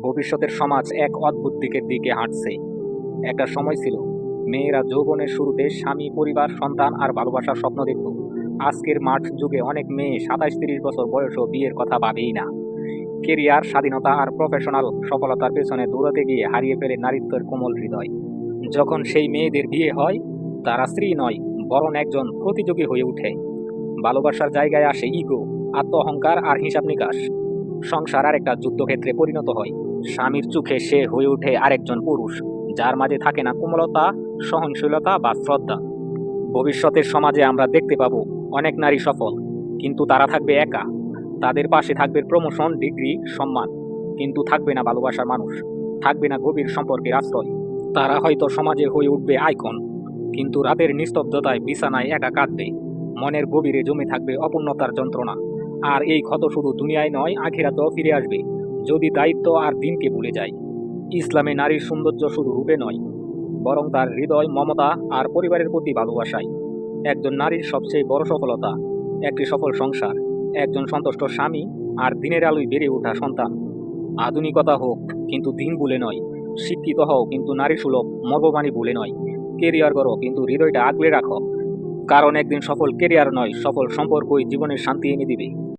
ভবিষ্যতের সমাজ এক অদ্ভুত দিকের দিকে হাঁটছে। একটা সময় ছিল, মেয়েরা যৌবনের শুরুতে স্বামী, পরিবার, সন্তান আর ভালোবাসার স্বপ্ন দেখত। আজকের মাঠ যুগে অনেক মেয়ে সাতাশ তিরিশ বছর বয়সও বিয়ের কথা ভাবেই না। কেরিয়ার, স্বাধীনতা আর প্রফেশনাল সফলতার পেছনে দৌড়াতে গিয়ে হারিয়ে ফেলে নারীত্বের কোমল হৃদয়। যখন সেই মেয়েদের বিয়ে হয়, তারা স্ত্রী নয়, বরং একজন প্রতিযোগী হয়ে ওঠে। ভালোবাসার জায়গায় আসে ইগো আত্ম অহংকার আর হিসাব নিকাশ সংসার আর একটা যুদ্ধক্ষেত্রে পরিণত হয়। স্বামীর চোখে সে হয়ে ওঠে আরেকজন পুরুষ, যার মাঝে থাকে না কোমলতা, সহনশীলতা বা শ্রদ্ধা। ভবিষ্যতের সমাজে আমরা দেখতে পাবো অনেক নারী সফল, কিন্তু তারা থাকবে একা। তাদের পাশে থাকবে প্রমোশন, ডিগ্রি, সম্মান, কিন্তু থাকবে না ভালোবাসার মানুষ, থাকবে না গভীর সম্পর্কের আশ্রয়। তারা হয়তো সমাজে হয়ে উঠবে আইকন, কিন্তু রাতের নিস্তব্ধতায় বিছানায় একা কাঁদবে। মনের গভীরে জমে থাকবে অপূর্ণতার যন্ত্রণা। আর এই ক্ষত শুধু দুনিয়ায় নয়, আখিরাতেও ফিরে আসবে। যদি দায়িত্ব আর দিনকে ভুলে যায়। ইসলামে নারীর সৌন্দর্য শুধু রূপে নয়, বরং তার হৃদয়, মমতা আর পরিবারের প্রতি ভালোবাসায়। একজন নারীর সবচেয়ে বড় সফলতা একটি সফল সংসার, একজন সন্তুষ্ট স্বামী আর দিনের আলোয় বেড়ে ওঠা সন্তান। আধুনিকতা হোক কিন্তু দিন ভুলে নয়, শিক্ষিত হও কিন্তু নারী সুলভ, মর্মবাণী ভুলে নয়, কেরিয়ার করো কিন্তু হৃদয়টা আগলে রাখো। কারণ একদিন সফল কেরিয়ার নয়, সফল সম্পর্কই জীবনের শান্তি এনে দিবে।